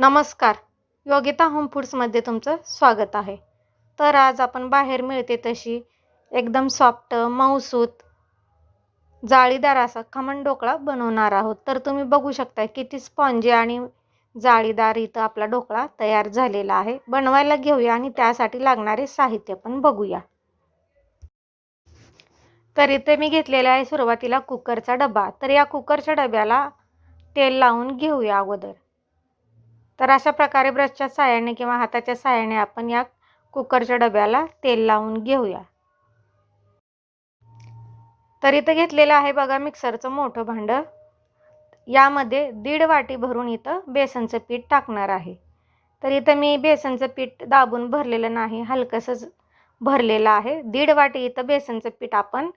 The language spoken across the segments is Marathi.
नमस्कार. योगिता होम फूड्समध्ये तुमचं स्वागत आहे. तर आज आपण बाहेर मिळते तशी एकदम सॉफ्ट मऊसूत जाळीदार असा खमण ढोकळा बनवणार आहोत. तर तुम्ही बघू शकता किती स्पॉन्जी आणि जाळीदार इथं आपला ढोकळा तयार झालेला आहे. बनवायला घेऊया आणि त्यासाठी लागणारे साहित्य पण बघूया. तर इथे मी घेतलेला आहे सुरुवातीला कुकरचा डबा. तर या कुकरच्या डब्याला तेल लावून घेऊया अगोदर. तर अशा प्रकारे ब्रशच्या साह्याने किंवा हाताच्या साह्याने आपण या कुकरच्या डब्याला तेल लावून घेऊया. तर इथं घेतलेलं आहे बघा मिक्सरचं मोठं भांडं. यामध्ये दीड वाटी भरून इथं बेसनचं पीठ टाकणार आहे. तर इथं मी बेसनचं पीठ दाबून भरलेलं नाही हलकंसंच भरलेलं आहे. दीड वाटी इथं बेसनचं पीठ आपण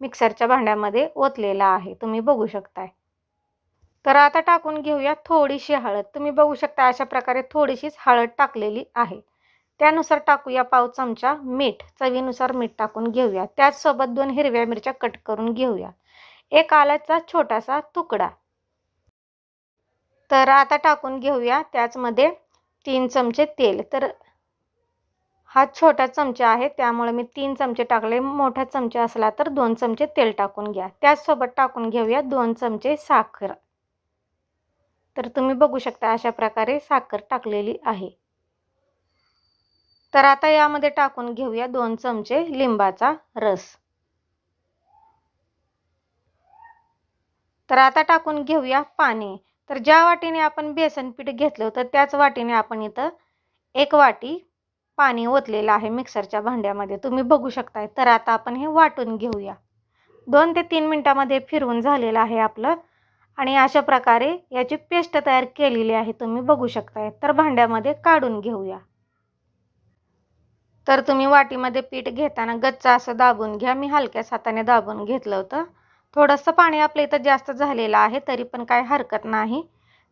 मिक्सरच्या भांड्यामध्ये ओतलेलं आहे. तुम्ही बघू शकताय. तर आता टाकून घेऊया थोडीशी हळद. तुम्ही बघू शकता अशा प्रकारे थोडीशीच हळद टाकलेली आहे. त्यानुसार टाकूया पाव चमचा मीठ. चवीनुसार मीठ टाकून घेऊया. त्याचसोबत दोन हिरव्या मिरच्या कट करून घेऊया. एक आल्याचा छोटासा तुकडा. तर आता टाकून घेऊया त्याचमध्ये तीन चमचे तेल. तर हा छोटा चमचा आहे. त्यामुळे मी तीन चमचे टाकले. मोठा चमचा असला तर दोन चमचे तेल टाकून घ्या. त्याचसोबत टाकून घेऊया दोन चमचे साखर. तर तुम्ही बघू शकता अशा प्रकारे साखर टाकलेली आहे. तर आता यामध्ये टाकून घेऊया दोन चमचे लिंबाचा रस. तर आता टाकून घेऊया पाणी. तर ज्या वाटीने आपण बेसन पीठ घेतलं होतं त्याच वाटीने आपण इथं एक वाटी पाणी ओतलेलं आहे मिक्सरच्या भांड्यामध्ये. तुम्ही बघू शकताय. तर आता आपण हे वाटून घेऊया. दोन ते तीन मिनटामध्ये फिरवून झालेलं आहे आपलं आणि अशा प्रकारे याची पेस्ट तयार केलेली आहे तुम्ही बघू शकताय. तर भांड्यामध्ये काढून घेऊया. तर तुम्ही वाटीमध्ये पीठ घेताना गच्च असं दाबून घ्या. मी हलक्याच हाताने दाबून घेतलं होतं. थोडंसं पाणी आपल्या इथं जास्त झालेलं आहे तरी पण काय हरकत नाही.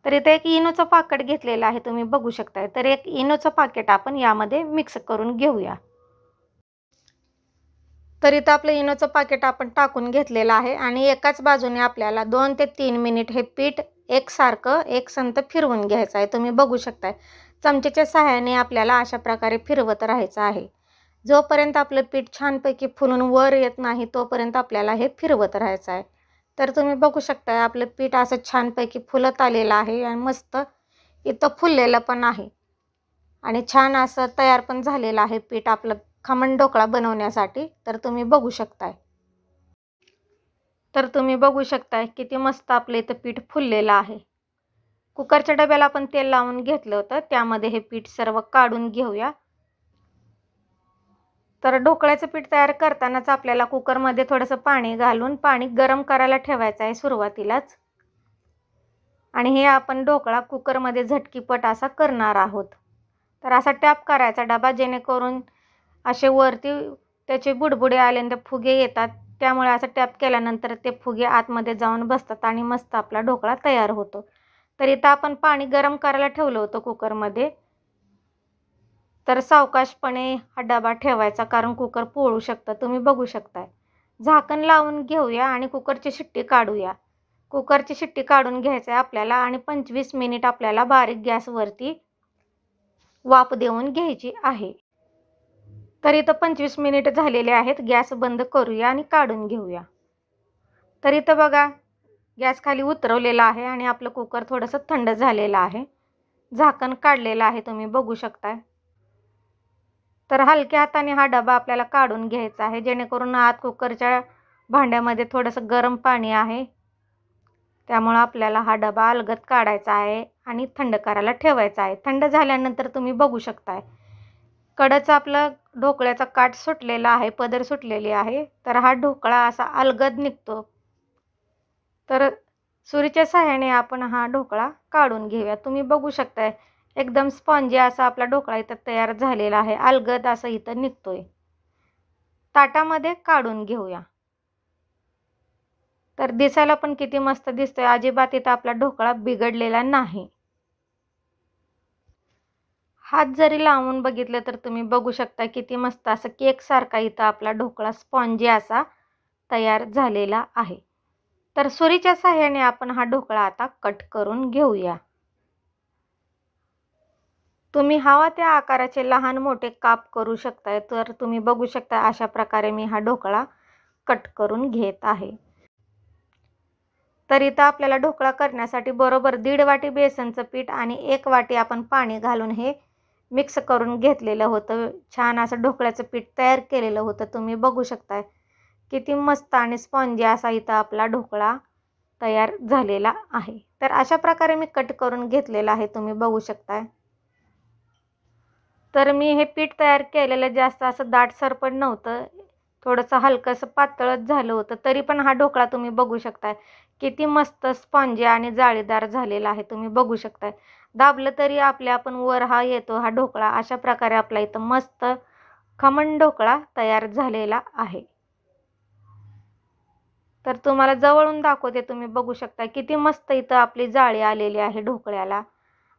तर इथं एक इनोचं पाकट घेतलेलं आहे तुम्ही बघू शकताय. तर एक इनोचं पाकेट आपण यामध्ये मिक्स करून घेऊया. तर इथं आपलं इनोचं पाकिट आपण टाकून घेतलेलं आहे आणि एकाच बाजूने आपल्याला दोन ते तीन मिनिट हे पीठ एकसारखं एक संत फिरवून घ्यायचं आहे. तुम्ही बघू शकताय. चमचेच्या सहाय्याने आपल्याला अशा प्रकारे फिरवत राहायचं आहे. जोपर्यंत आपलं पीठ छानपैकी फुलून वर येत नाही तोपर्यंत आपल्याला हे फिरवत राहायचं आहे. तर तुम्ही बघू शकताय आपलं पीठ असं छानपैकी फुलत आलेलं आहे आणि मस्त इथं फुललेलं पण आहे. आणि छान असं तयार पण झालेलं आहे पीठ आपलं. खमण ढोकळा बनवण्यासाठी तर तुम्ही बघू शकताय. तर तुम्ही बघू शकताय किती मस्त आपलं इथं पीठ फुललेलं आहे. कुकरच्या डब्याला आपण तेल लावून घेतलं होतं त्यामध्ये हे पीठ सर्व काढून घेऊया. तर ढोकळ्याचं पीठ तयार करतानाच आपल्याला कुकरमध्ये थोडंसं पाणी घालून पाणी गरम करायला ठेवायचं आहे सुरुवातीलाच. आणि हे आपण ढोकळा कुकरमध्ये झटकीपट असा करणार आहोत. तर असा टॅप करायचा डबा जेणेकरून असे वरती त्याचे बुडबुडे आल्यानंतर फुगे येतात. त्यामुळे असं टॅप केल्यानंतर ते फुगे आतमध्ये जाऊन बसतात आणि मस्त आपला ढोकळा तयार होतो. तर इथं आपण पाणी गरम करायला ठेवलं होतं कुकरमध्ये. तर सावकाशपणे हा डबा ठेवायचा कारण कुकर पोळू शकतं. तुम्ही बघू शकताय. झाकण लावून घेऊया आणि कुकरची शिट्टी काढूया. कुकरची शिट्टी काढून घ्यायचं आहे आपल्याला आणि पंचवीस मिनिट आपल्याला बारीक गॅसवरती वाफ देऊन घ्यायची आहे. तर इथं पंचवीस मिनिट झालेले आहेत. गॅस बंद करूया आणि काढून घेऊया. तर इथं बघा गॅस खाली उतरवलेला आहे आणि आपलं कुकर थोडंसं थंड झालेलं आहे. झाकण काढलेलं आहे तुम्ही बघू शकताय. तर हलक्या हाताने हा डबा आपल्याला काढून घ्यायचा आहे. जेणेकरून आत कुकरच्या भांड्यामध्ये थोडंसं गरम पाणी आहे. त्यामुळं आपल्याला हा डबा अलगत काढायचा आहे आणि थंड करायला ठेवायचा आहे. थंड झाल्यानंतर तुम्ही बघू शकताय. कडचं आपलं ढोकळ्याचा काठ सुटलेला आहे पदर सुटलेली आहे तर हा ढोकळा असा अलगद निघतो. तर सुरीच्या सहाय्याने आपण हा ढोकळा काढून घेऊया. तुम्ही बघू शकताय एकदम स्पॉन्जी असा आपला ढोकळा इथं तयार झालेला आहे अलगद असं इथं निघतोय. ताटामध्ये काढून घेऊया. तर दिसायला पण किती मस्त दिसतोय अजिबात इथं आपला ढोकळा बिघडलेला नाही. हात जरी लावून बघितलं तर तुम्ही बघू शकता किती मस्त असं केकसारखा इथं आपला ढोकळा स्पॉन्जी असा तयार झालेला आहे. तर सुरीच्या साह्याने आपण हा ढोकळा आता कट करून घेऊया. तुम्ही हवा त्या आकाराचे लहान मोठे काप करू शकताय तर तुम्ही बघू शकता अशा प्रकारे मी हा ढोकळा कट करून घेत आहे. तर इथं आपल्याला ढोकळा करण्यासाठी बरोबर दीड वाटी बेसनचं पीठ आणि एक वाटी आपण पाणी घालून हे मिक्स करून घेतलेलं होतं. छान असं ढोकळ्याचं पीठ तयार केलेलं होतं. तुम्ही बघू शकताय. किती मस्त आणि स्पॉन्जी असा इथं आपला ढोकळा तयार झालेला आहे. तर अशा प्रकारे मी कट करून घेतलेला आहे. तुम्ही बघू शकताय. तर मी हे पीठ तयार केलेलं जास्त असं दाटसर पण नव्हतं. थोडंसं हलकंसं पातळच झालं होतं. तरी पण हा ढोकळा तुम्ही बघू शकताय. किती मस्त स्पॉन्जी आणि जाळीदार झालेला आहे. तुम्ही बघू शकताय. दाबलं तरी आपल्या आपण वर हा येतो हा ढोकळा. अशा प्रकारे आपला इथं मस्त खमण ढोकळा तयार झालेला आहे. तर तुम्हाला जवळून दाखवते तुम्ही बघू शकता. किती मस्त इथं आपली जाळी आलेली आहे ढोकळ्याला.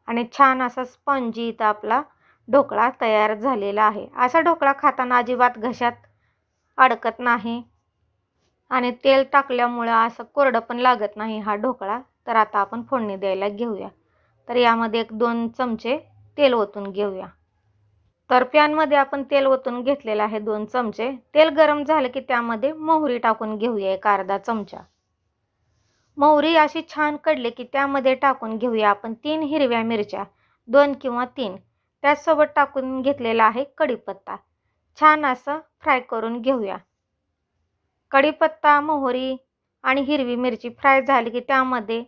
आणि छान असा स्पंजी इथं आपला ढोकळा तयार झालेला आहे. असा ढोकळा खाताना अजिबात घशात अडकत नाही. आणि तेल टाकल्यामुळं असं कोरडं पण लागत नाही हा ढोकळा. तर आता आपण फोडणी द्यायला घेऊया. तर यामध्ये एक दोन चमचे तेल ओतून घेऊया. तर पॅनमध्ये आपण तेल ओतून घेतलेलं आहे दोन चमचे. तेल गरम झालं की त्यामध्ये मोहरी टाकून घेऊया एक अर्धा चमचा. मोहरी अशी छान कडली की त्यामध्ये टाकून घेऊया आपण तीन हिरव्या मिरच्या दोन किंवा तीन. त्याचसोबत टाकून घेतलेला आहे कढीपत्ता. छान असं फ्राय करून घेऊया. कढीपत्ता मोहरी आणि हिरवी मिरची फ्राय झाली की त्यामध्ये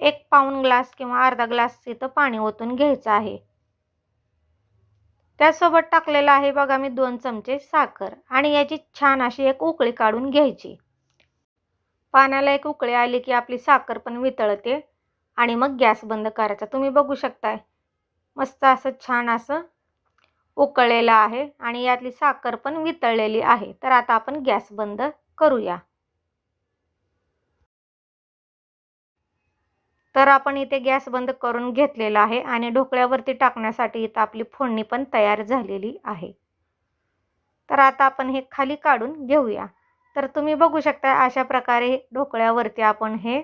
एक पाऊण ग्लास किंवा अर्धा ग्लास इथं पाणी ओतून घ्यायचं आहे. त्यासोबत टाकलेलं आहे बघा मी दोन चमचे साखर आणि याची छान अशी एक उकळी काढून घ्यायची. पाण्याला एक उकळी आली की आपली साखर पण वितळते आणि मग गॅस बंद करायचा. तुम्ही बघू शकताय. मस्त असं छान असं उकळलेलं आहे आणि यातली साखर पण वितळलेली आहे. तर आता आपण गॅस बंद करूया. तर आपण इथे गॅस बंद करून घेतलेला आहे आणि ढोकळ्यावरती टाकण्यासाठी इथं आपली फोडणी पण तयार झालेली आहे. तर आता आपण हे खाली काढून घेऊया. तर तुम्ही बघू शकता अशा प्रकारे ढोकळ्यावरती आपण हे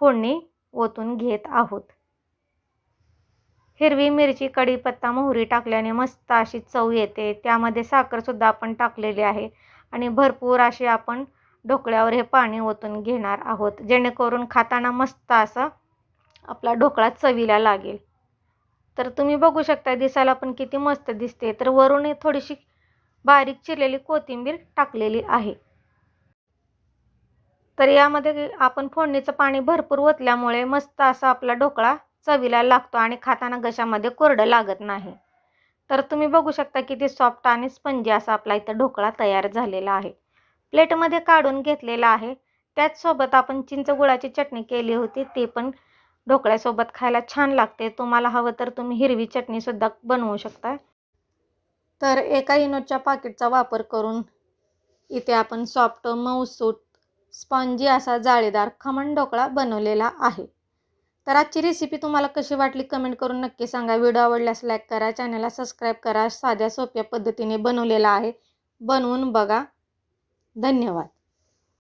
फोडणी ओतून घेत आहोत. हिरवी मिरची कढीपत्ता मोहरी टाकल्याने मस्त अशी चव येते. त्यामध्ये साखरसुद्धा आपण टाकलेली आहे आणि भरपूर अशी आपण ढोकळ्यावर हे पाणी ओतून घेणार आहोत. जेणेकरून खाताना मस्त असं आपला ढोकळा चवीला लागेल. तर तुम्ही बघू शकता दिसायला पण किती मस्त दिसते. तर वरून थोडीशी बारीक चिरलेली कोथिंबीर टाकलेली आहे. तर यामध्ये आपण फोडणीचं पाणी भरपूर ओतल्यामुळे मस्त असा आपला ढोकळा चवीला लागतो आणि खाताना घशामध्ये कोरडं लागत नाही. तर तुम्ही बघू शकता किती सॉफ्ट आणि स्पंजी असा आपला इथं ढोकळा तयार झालेला आहे. प्लेटमध्ये काढून घेतलेला आहे. त्याचसोबत आपण चिंच गुळाची चटणी केली होती ती पण ढोकळ्यासोबत खायला छान लागते. तुम्हाला हवं तर तुम्ही हिरवी चटणीसुद्धा बनवू शकता. तर एका इनोच्या पाकिटचा वापर करून इथे आपण सॉफ्ट मऊसूट स्पॉन्जी असा जाळीदार खमण ढोकळा बनवलेला आहे. तर आजची रेसिपी तुम्हाला कशी वाटली कमेंट करून नक्की सांगा. व्हिडिओ आवडल्यास लाईक करा चॅनलला सबस्क्राईब करा. साध्या सोप्या पद्धतीने बनवलेला आहे. बनवून बघा. धन्यवाद.